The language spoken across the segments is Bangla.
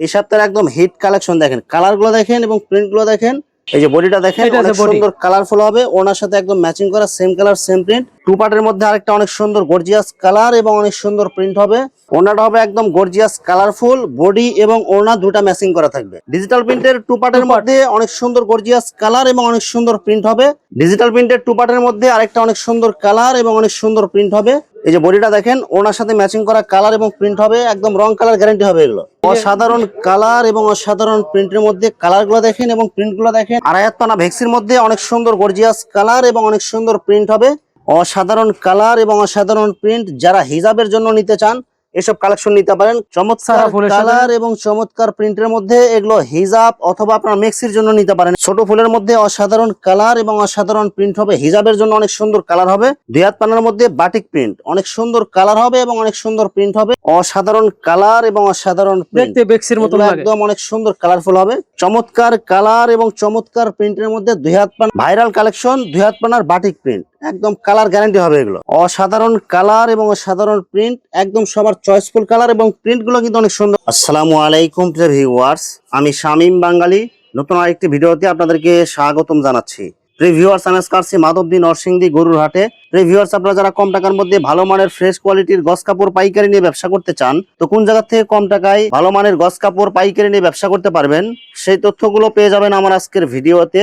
এই সপ্তাহের একদম হিট কালেকশন দেখেন। কালারগুলো দেখেন এবং প্রিন্টগুলো দেখেন। এই যে বডিটা দেখেন অনেক সুন্দর কালারফুল হবে। ওনার সাথে একদম ম্যাচিং করা same colour same print two পার্টের মধ্যে আরেকটা অনেক সুন্দর গর্জিয়াস কালার এবং অনেক সুন্দর প্রিন্ট হবে। ওনাটা হবে একদম গর্জিয়াস কালারফুল বডি এবং ওনা দুটা ম্যাচিং করা থাকবে। ডিজিটাল প্রিন্টের টু পার্টের মধ্যে অনেক সুন্দর গর্জিয়াস কালার এবং অনেক সুন্দর প্রিন্ট হবে। ডিজিটাল প্রিন্টের টু পার্টের মধ্যে আরেকটা অনেক সুন্দর কালার এবং অনেক সুন্দর প্রিন্ট হবে। এই যে বডিটা দেখেন, ওনার সাথে ম্যাচিং করা কালার এবং প্রিন্ট হবে, একদম রং কালার গ্যারান্টি হবে এগুলো। অসাধারণ কালার এবং অসাধারণ প্রিন্টের মধ্যে কালারগুলো দেখেন এবং প্রিন্টগুলো দেখেন। আড়াইয়াত পানা ভেক্সির মধ্যে অনেক সুন্দর গর্জিয়াস কালার এবং অনেক সুন্দর প্রিন্ট হবে। অসাধারণ কালার এবং অসাধারণ প্রিন্ট যারা হিজাবের জন্য নিতে চান এসব কালেকশন নিতে পারেন। চমৎকার কালার এবং চমৎকার প্রিন্টের মধ্যে এগুলো হিজাব অথবা আপনার মেক্সির জন্য নিতে পারেন। ছোট ফুলের মধ্যে অসাধারণ কালার এবং অসাধারণ প্রিন্ট হবে। হিজাবের জন্য অনেক সুন্দর কালার হবে। দুই হাত পানার মধ্যে বাটিক প্রিন্ট অনেক সুন্দর কালার হবে এবং অনেক সুন্দর প্রিন্ট হবে। অসাধারণ কালার এবং অসাধারণ প্রিন্ট দেখতে বেক্সির মতো একদম অনেক সুন্দর কালারফুল হবে। চমৎকার কালার এবং চমৎকার প্রিন্টের মধ্যে দুই হাত পান ভাইরাল কালেকশন দুই হাত পানার বাটিক প্রিন্ট একদম কালার গ্যারান্টি হবে এগুলো। অসাধারণ কালার এবং অসাধারণ প্রিন্ট একদম সবার চয়েসফুল কালার এবং প্রিন্টগুলো কিন্তু অনেক সুন্দর। আসসালামু আলাইকুম ভিউয়ার্স আমি শামীম বাঙালি নতুন আরেকটি ভিডিওতে আপনাদেরকে স্বাগতম জানাচ্ছি। প্রিভিউয়ার্স আমি আসছি মাধবদী নরসিংদী গরুর হাটে। প্রিভিউয়ার্স আপনারা যারা কম টাকার মধ্যে ভালো মানের ফ্রেশ কোয়ালিটির গস কাপড় পাইকারি নিয়ে ব্যবসা করতে চান, তো কোন জায়গা থেকে কম টাকায় ভালো মানের গস কাপড় পাইকারি নিয়ে ব্যবসা করতে পারবেন, সেই তথ্যগুলো পেয়ে যাবেন আমার আজকের ভিডিওতে।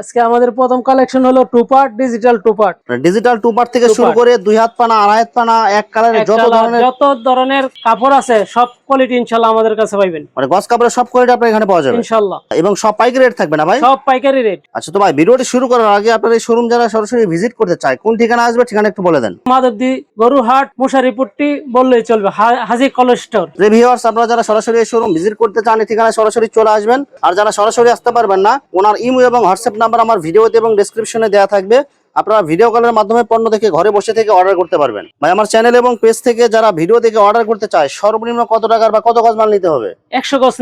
আজকে আমাদের প্রথম কালেকশন হলো two part digital two part digital two part থেকে শুরু করে দুই হাত পানা আড়াই হাত পানা এক কালারের যত ধরনের যত ধরনের কাপড় আছে সব কোয়ালিটি ইনশাল্লাহ আমাদের কাছে পাইবেন। মানে গস কাপড়ের সব কোয়ালিটি আপনার এখানে পাওয়া যাবে। ইনশাল্লাহ। এবং সব পাইকারি রেট থাকবে না ভাই? সব পাইকারি রেট আচ্ছা তো ভাই ভিডিওটি শুরু করার আগে আপনার এই শোরুম যারা সরাসরি ভিজিট করতে চায় কোন ঠিকানা আসবে ঠিকানা একটু বলে দেন। মাধবদি গরুহাট মশারিপুরটি বললেই চলবে হাজি কলেজ স্টোর রিভিউয়ার্স আপনারা যারা সরাসরি এই শোরুম ভিজিট করতে চান এই ঠিকানায় সরাসরি চলে আসবেন। আর যারা সরাসরি আসতে পারবেন না ওনার ইমো এবং হোয়াটসঅ্যাপ নাম্বার আমার ভিডিওতে এবং ডেসক্রিপশনে দেওয়া থাকবে। আপনারা ভিডিও কলের মাধ্যমে পণ্য দেখে ঘরে বসে থেকে অর্ডার করতে পারবেন। ভাই আমার চ্যানেল এবং পেজ থেকে যারা ভিডিও দেখে অর্ডার করতে চায় সর্বনিম্ন কত টাকার বা কত গজ মাল নিতে হবে? একশো গজ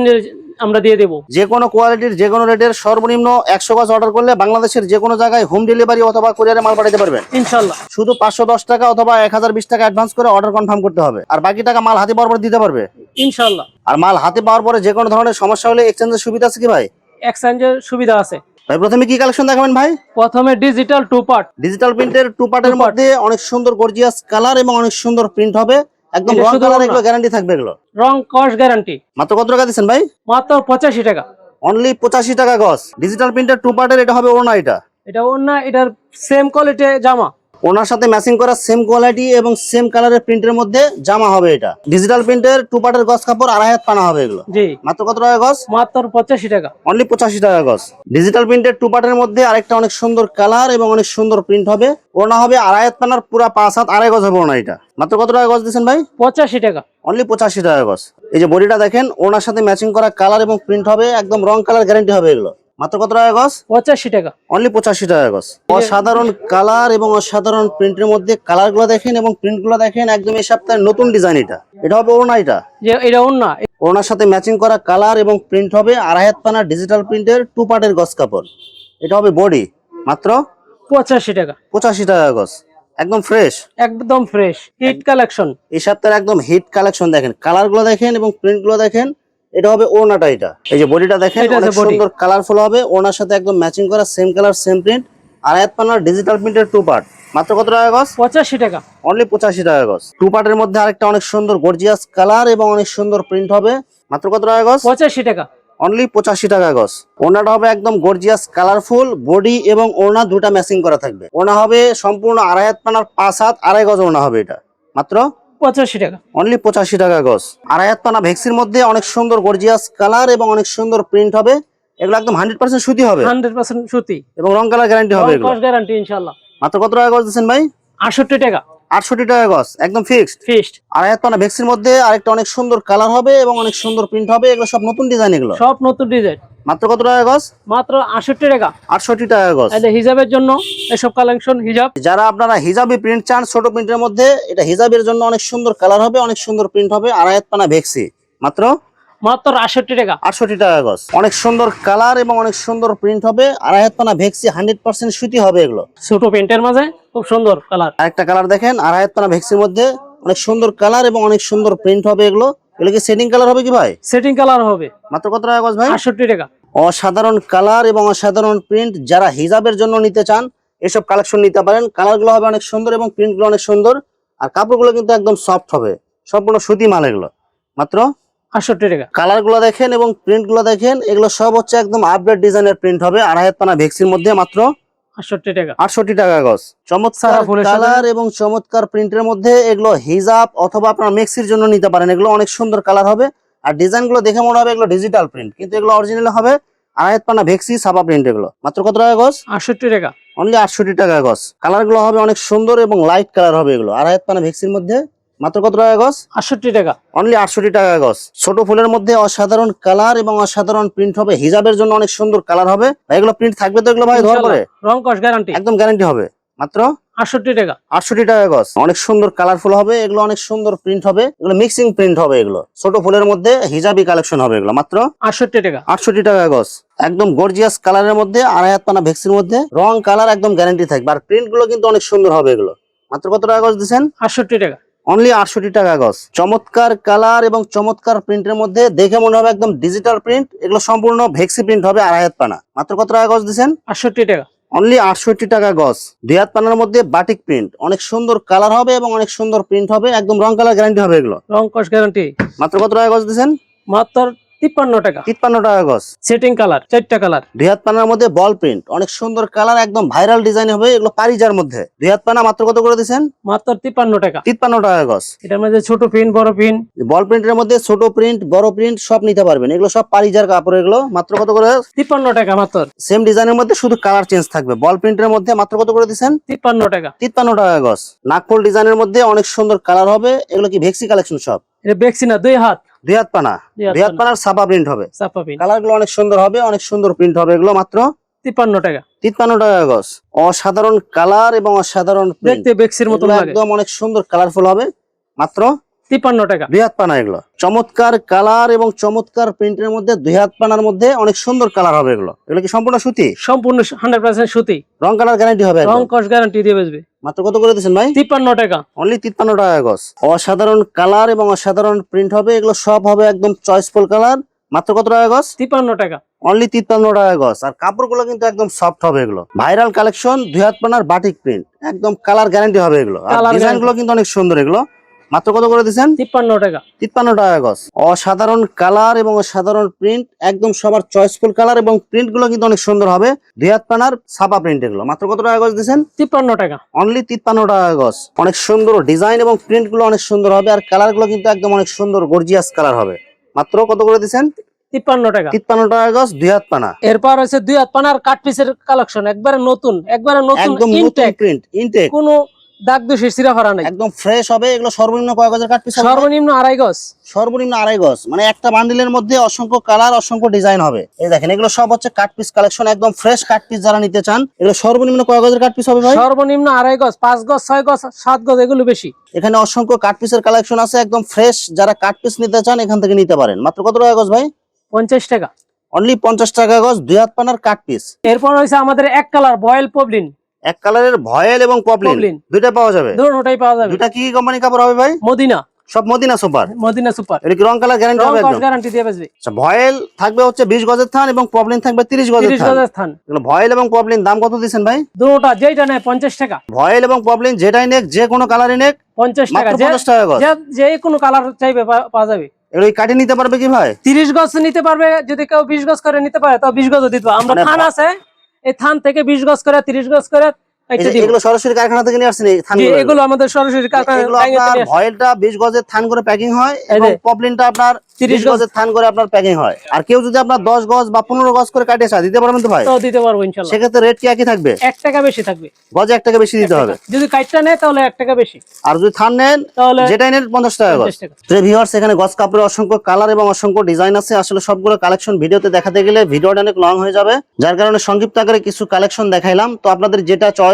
আমরা দিয়ে দেবো। যে কোনো কোয়ালিটির যে কোনো রেটের সর্বনিম্ন একশো গজ অর্ডার করলে বাংলাদেশের যে কোনো জায়গায় হোম ডেলিভারি অথবা কুরিয়ারে মাল পাঠাতে পারবেন। ইনশাল্লাহ। শুধু পাঁচশো দশ টাকা অথবা এক হাজার বিশ টাকা অ্যাডভান্স করে অর্ডার কনফার্ম করতে হবে। আর বাকি টাকা মাল হাতে পাওয়ার পরে দিতে পারবে। ইনশাল্লাহ। আর মাল হাতে পাওয়ার পরে যে কোনো ধরনের সমস্যা হলে এক্সচেঞ্জের সুবিধা আছে কি ভাই? এক্সচেঞ্জের সুবিধা আছে। ভাই প্রথমে কি কালেকশন দেখাবেন ভাই? প্রথমে ডিজিটাল টু পার্ট ডিজিটাল প্রিন্টের টু পার্টের মধ্যে অনেক সুন্দর গর্জিয়াস কালার এবং অনেক সুন্দর প্রিন্ট হবে। একদম রং কালার এগুলো গ্যারান্টি থাকবে এগুলো। রং কস গ্যারান্টি মাত্র কত টাকা দিচ্ছেন ভাই? মাত্র পঁচাশি টাকা। অনলি পঁচাশি টাকা গস ডিজিটাল প্রিন্টের টু পার্টের এটা হবে ওনা এটা। এটা ওড়না এটার সেম কোয়ালিটি জামা। ওনার সাথে ম্যাচিং করা সেম কোয়ালিটি এবং সেম কালারের প্রিন্টের মধ্যে জামা হবে এটা। ডিজিটাল প্রিন্টের টু পার্টের গজ কাপড় আড়াই হাত পানা হবে এগুলো। জি। মাত্র কত টাকা গজ মাত্র পঁচাশি টাকা। অনলি পঁচাশি টাকা গস ডিজিটাল প্রিন্টের টু পার্টের মধ্যে আরেকটা অনেক সুন্দর কালার এবং অনেক সুন্দর প্রিন্ট হবে। ওনা হবে আড়াই হাত পানার পুরা পাঁচ হাত আড়াই গজ হবে ওনা এটা। মাত্র কত টাকা গজ দিচ্ছেন ভাই? পঁচাশি টাকা। অনলি পঁচাশি টাকা গজ এই যে বডিটা দেখেন ওনার সাথে ম্যাচিং করা কালার এবং প্রিন্ট হবে একদম রং কালার গ্যারান্টি হবে এগুলো। মাত্র কত টাকা গজ পঁচাশি টাকা। অনলি পঁচাশি টাকা গজ অসাধারণ কালার এবং অসাধারণ প্রিন্টের মধ্যে কালারগুলো দেখেন এবং প্রিন্টগুলো দেখেন একদম এই সপ্তাহের নতুন ডিজাইন এটা। এটা হবে ওনা এটা। এটা অন্য ওনার সাথে ম্যাচিং করা কালার এবং প্রিন্ট হবে আড়াই হাত পানা ডিজিটাল প্রিন্টের টু পার্টের গজ কাপড়। এটা হবে বডি মাত্র পঁচাশি টাকা। পঁচাশি টাকা গজ একদম ফ্রেশ একদম ফ্রেশ হিট কালেকশন এই সপ্তাহের একদম হিট কালেকশন দেখেন। কালারগুলো দেখেন এবং প্রিন্টগুলো দেখেন। এটা হবে ওনাটা এটা। এই যে বডিটা দেখেন অনেক সুন্দর কালারফুল হবে ওনার সাথে একদম ম্যাচিং করা সেম কালার সেম প্রিন্ট আর এক পানার ডিজিটাল প্রিন্টের টু পার্ট মাত্র কত টাকা গজ? পঁচাশি টাকা। অনলি পঁচাশি টাকা গজ। টু পার্টের মধ্যে আরেকটা অনেক সুন্দর গর্জিয়াস কালার এবং অনেক সুন্দর প্রিন্ট হবে। মাত্র কত টাকা গজ? পঁচাশি টাকা। অনলি পঁচাশি টাকা গজ। ওনাটা হবে একদম গর্জিয়াস কালারফুল বডি এবং ওনা দুটা ম্যাচিং করা থাকবে। ওনা হবে সম্পূর্ণ আড়াই হাত পানার পাঁচ হাত আড়াই গজ ওনা হবে এটা। মাত্র? পঁচাশি টাকা। অনলি পঁচাশি টাকা গজ। আড়াই হাত পানা ভেক্সির মধ্যে অনেক সুন্দর গর্জিয়াস কালার এবং অনেক সুন্দর প্রিন্ট হবে। এগুলো একদম হান্ড্রেড পার্সেন্ট সুতি হবে। হান্ড্রেড পার্সেন্ট সুতি। এবং রং কালার গ্যারান্টি হবে গ্যারান্টি ইনশাল্লাহ মাত্র কত টাকা গজ দিচ্ছেন ভাই? আটষট্টি টাকা। আটষট্টি টাকা গজ একদম ফিক্সড ফিস্ট আড়াই হাত পানা ভেক্সির মধ্যে আরেকটা অনেক সুন্দর কালার হবে এবং অনেক সুন্দর প্রিন্ট হবে। এগুলো সব নতুন ডিজাইন এগুলো। সব নতুন ডিজাইন মাত্র কত টাকা গজ? মাত্র আটষট্টি টাকা। আটষট্টি টাকা গজ। হিজাবের জন্য এসব কালেকশন হিজাব। যারা আপনারা হিজাবি প্রিন্ট চান ছোট প্রিন্টের মধ্যে এটা হিজাবের জন্য অনেক সুন্দর কালার হবে অনেক সুন্দর প্রিন্ট হবে আড়াইয়াত পানা ভেক্সি। মাত্র? মাত্র টাকা। আটষট্টি টাকা গজ। অনেক সুন্দর কালার এবং অনেক সুন্দর প্রিন্ট হবে পানা ভেক্সি হান্ড্রেড পার্সেন্ট সুতি হবে এগুলো। ছোট মাঝে খুব সুন্দর কালার আরেকটা কালার দেখেন পানা ভেক্সির মধ্যে অনেক সুন্দর কালার এবং অনেক সুন্দর প্রিন্ট হবে এগুলো। এগুলো কি সেটিং কালার হবে কি ভাই? সেটিং কালার হবে। মাত্র কত টাকা গজ ভাই? আষট্টি টাকা। অসাধারণ কালার এবং অসাধারণ প্রিন্ট যারা হিজাবের জন্য নিতে চান এসব কালেকশন নিতে পারেন। কালারগুলো হবে অনেক সুন্দর এবং প্রিন্টগুলো অনেক সুন্দর। আর কাপড়গুলো কিন্তু একদম সফট হবে। সম্পূর্ণ সুতি মাল এগুলো। মাত্র আষট্টি টাকা। কালারগুলো দেখেন এবং প্রিন্টগুলো দেখেন এগুলো সব হচ্ছে একদম আপডেট ডিজাইনের প্রিন্ট হবে। আড়াই হাত পানা ভেক্সির মধ্যে মাত্র আষট্টি টাকা। আটষট্টি টাকা গজ। চমৎকার কালার এবং চমৎকার প্রিন্টের মধ্যে এগুলো হিজাব অথবা আপনার মেক্সির জন্য নিতে পারেন। এগুলো অনেক সুন্দর কালার হবে। আর ডিজাইনগুলো দেখে মনে হবে এগুলো ডিজিটাল প্রিন্ট। কিন্তু এগুলো অরিজিনাল হবে পানা ভেক্সি সাপা প্রিন্ট এগুলো। মাত্র কত টাকা গজ? টাকা। অনলি টাকা গজ। কালারগুলো হবে অনেক সুন্দর এবং লাইট কালার হবে এগুলো। হাত পানা ভেক্সির মধ্যে মাত্র কত টাকা গজ আষট্টি টাকা। অনলি আটষট্টি টাকা গজ ছোট ফুলের মধ্যে অসাধারণ কালার এবং অসাধারণ প্রিন্ট হবে। হিজাবের জন্য অনেক সুন্দর কালার হবে। এগুলো প্রিন্ট থাকবে তো এগুলো ভাই? ধোয়ার পরে। রং কস গ্যারান্টি একদম গ্যারান্টি হবে। মাত্র? আটষট্টি টাকা। আটষট্টি টাকা গজ অনেক সুন্দর কালারফুল হবে। এগুলো অনেক সুন্দর প্রিন্ট হবে। এগুলো মিক্সিং প্রিন্ট হবে এগুলো। ছোট ফুলের মধ্যে হিজাবি কালেকশন হবে এগুলো। মাত্র? আটষট্টি টাকা। আটষট্টি টাকা গজ একদম গর্জিয়াস কালারের মধ্যে আড়াই হাত পানা ভেক্সির মধ্যে রং কালার একদম গ্যারান্টি থাকবে। আর প্রিন্টগুলো কিন্তু অনেক সুন্দর হবে এগুলো। মাত্র কত টাকা গজ দিচ্ছেন? আষট্টি টাকা। অনলি আটষট্টি টাকা গজ। চমৎকার কালার এবং চমৎকার প্রিন্টের মধ্যে দেখে মনে হবে একদম ডিজিটাল প্রিন্ট এগুলো সম্পূর্ণ ভেক্সি প্রিন্ট হবে আড়াই হাত পানা। মাত্র কত টাকা গজ দিচ্ছেন? আটষট্টি টাকা। অনলি আটষট্টি টাকা গজ। দুই হাত পানার মধ্যে বাটিক প্রিন্ট অনেক সুন্দর কালার হবে এবং অনেক সুন্দর প্রিন্ট হবে। একদম রং কালার গ্যারান্টি হবে এগুলো। রং কস গ্যারান্টি মাত্র কত টাকা গজ দিচ্ছেন? মাত্র তিপ্পান্ন টাকা। তিপ্পান্ন টাকা গজ। সেটিং কালার চারটা কালার দুই হাত পানার মধ্যে বল প্রিন্ট অনেক সুন্দর কালার একদম ভাইরাল ডিজাইন হবে এগুলো পারিজার মধ্যে। দুই হাত পানা মাত্র কত করে দিচ্ছেন মাত্র তিপ্পান্ন টাকা। তিপ্পান্ন টাকা গজ। এটার মধ্যে ছোট পিন বড় পিন বল প্রিন্টের মধ্যে ছোট প্রিন্ট বড় প্রিন্ট সব নিতে পারবেন। এগুলো সব পারিজার কাপড় এগুলো। মাত্র কত করে? তিপ্পান্ন টাকা মাত্র। সেম ডিজাইনের মধ্যে শুধু কালার চেঞ্জ থাকবে। বল প্রিন্টের মধ্যে মাত্র কত করে দিচ্ছেন তিপ্পান্ন টাকা। তিপ্পান্ন টাকা গজ। নাগপুর ডিজাইনের মধ্যে অনেক সুন্দর কালার হবে। এগুলো কি ভেক্সি কালেকশন সব এটা বেক্সি না দুই হাত। হাত পানা হাত পানার প্রিন্ট হবে। চাপা পিন কালারগুলো অনেক সুন্দর হবে অনেক সুন্দর প্রিন্ট হবে। এগুলো মাত্র তিপ্পান্ন টাকা। তিপ্পান্ন টাকা গজ। অসাধারণ কালার এবং অসাধারণ প্রিন্ট দেখতে বেক্সির লাগে। একদম অনেক সুন্দর কালারফুল হবে। মাত্র তিপ্পান্ন টাকা। দুই হাত পানা এগুলো। চমৎকার কালার এবং চমৎকার প্রিন্টের মধ্যে দুই হাত পানার মধ্যে অনেক সুন্দর কালার হবে এগুলো। এগুলো কি সম্পূর্ণ সুতি? সম্পূর্ণ হান্ড্রেড পার্সেন্ট সুতি। রং কালার গ্যারান্টি হবে রং। কস গ্যারান্টি দিয়ে বেচবে। মাত্র কত করে দিচ্ছেন ভাই? তিপ্পান্ন টাকা। অনলি তিপ্পান্ন টাকা গজ। অসাধারণ কালার এবং অসাধারণ প্রিন্ট হবে এগুলো সব হবে একদম চয়েসফুল কালার। মাত্র কত টাকা গজ? তিপ্পান্ন টাকা। অনলি তিপ্পান্ন টাকা গজ। আর কাপড়গুলো কিন্তু একদম সফট হবে এগুলো। ভাইরাল কালেকশন দুই হাত পানার বাটিক প্রিন্ট একদম কালার গ্যারান্টি হবে এগুলো। আর Colour গুলো কিন্তু অনেক সুন্দর এগুলো। মাত্র কত করে দিচ্ছেন তিপ্পান্ন টাকা। তিপ্পান্ন টাকা গজ। অসাধারণ কালার এবং অসাধারণ প্রিন্ট একদম সবার চয়েসফুল কালার এবং প্রিন্টগুলো কিন্তু অনেক সুন্দর হবে। দুই পানার ছাপা প্রিন্ট এগুলো। মাত্র কত টাকা গজ দিচ্ছেন তিপ্পান্ন টাকা। অনলি তিপ্পান্ন টাকা গজ। অনেক সুন্দর ডিজাইন এবং প্রিন্টগুলো অনেক সুন্দর হবে আর কালারগুলো কিন্তু একদম অনেক সুন্দর গর্জিয়াস কালার হবে। মাত্র কত করে দিচ্ছেন তিপ্পান্ন টাকা। তিপ্পান্ন টাকা গজ দুই হাত পানা। এরপর হচ্ছে দুই হাত পানার কাট পিসের কালেকশন একবারে নতুন একবারে নতুন একদম নতুন প্রিন্ট ইনটেক কোনো দাগ দোষের সিরা ফারা নাই। একদম ফ্রেশ হবে এগুলো সর্বনিম্ন কয় গজের কাট পিস সর্বনিম্ন আড়াই গজ। সর্বনিম্ন আড়াই গজ। মানে একটা বান্ডিলের মধ্যে অসংখ্য কালার অসংখ্য ডিজাইন হবে। এই দেখেন এগুলো সব হচ্ছে কাট পিস কালেকশন একদম ফ্রেশ কাট পিস যারা নিতে চান এগুলো সর্বনিম্ন কয় গজের কাট পিস হবে ভাই? সর্বনিম্ন আড়াই গজ পাঁচ গজ ছয় গজ সাত গজ এগুলো বেশি। এখানে অসংখ্য কাট পিসের কালেকশন আছে একদম ফ্রেশ যারা কাট পিস নিতে চান এখান থেকে নিতে পারেন। মাত্র কত টাকা গজ ভাই? পঞ্চাশ টাকা। অনলি পঞ্চাশ টাকা গজ দুই হাত পানার কাট পিস এরপর হয়েছে আমাদের এক কালার বয়েল পবলিন এক কালারের ভয়েল এবং পপলিন। দুইটা পাওয়া যাবে? ধরুন ওটাই পাওয়া যাবে। দুইটা কি কি কোম্পানি কাপড় হবে ভাই? মদিনা। সব মদিনা সুপার? Medina super. এটা কি রং কালার গ্যারান্টি হবে একদম? গ্যারান্টি দিয়ে বেচবে। আচ্ছা ভয়েল থাকবে হচ্ছে বিশ গজের থান এবং পপলিন থাকবে তিরিশ গজের তিরিশ থান। গজের স্থান এগুলো ভয়েল এবং পপলিন দাম কত দিচ্ছেন ভাই? দুটা যেইটা নেয় পঞ্চাশ টাকা। ভয়েল এবং পপলিন যেটাই নেক যে কোনো কালারই নেক পঞ্চাশ টাকা। মাত্র যে পঞ্চাশ টাকা গজ। যে- যে কোনো কালার চাইবে পাওয়া যাবে। এগুলো কি কাটিয়ে নিতে পারবে কি ভাই? তিরিশ গজ নিতে পারবে যদি কেউ বিশ গজ করে নিতে পারে তো বিশ গজ দিতে আমরা মানে থান আছে এই থান থেকে বিশ গজ করে তিরিশ গজ করে এগুলো সরাসরি কারখানা থেকে নিয়ে আসছেন এই জি থানগুলো এগুলো আমাদের সরাসরি কারখানা আপনার ভয়েলটা বিশ গজের থান করে প্যাকিং হয় এবং পপলিনটা আপনার তিরিশ গজের থান করে আপনার প্যাকিং হয়। আর কেউ যদি আপনার দশ গজ বা পনেরো গজ করে কাটিয়ে চায় দিতে পারবেন তো ভাই? দিতে পারব ইনশাল্লাহ। সেক্ষেত্রে রেট কি একই থাকবে? এক টাকা বেশি থাকবে। গজে এক টাকা বেশি দিতে হবে। যদি কাইটটা নেয় তাহলে এক টাকা বেশি। আর যদি থান নেন তাহলে যেটাই নেন পঞ্চাশ টাকা গজ। পঞ্চাশ টাকা। তো ভিউয়ার্স এখানে গজ কাপড়ের অসংখ্য কালার এবং অসংখ্য ডিজাইন আছে। আসলে সবগুলো কালেকশন ভিডিওতে দেখাতে গেলে ভিডিওটা অনেক লং হয়ে যাবে। যার কারণে সংক্ষিপ্ত আকারে কিছু কালেকশন দেখাইলাম। তো আপনাদের যেটা চয়েস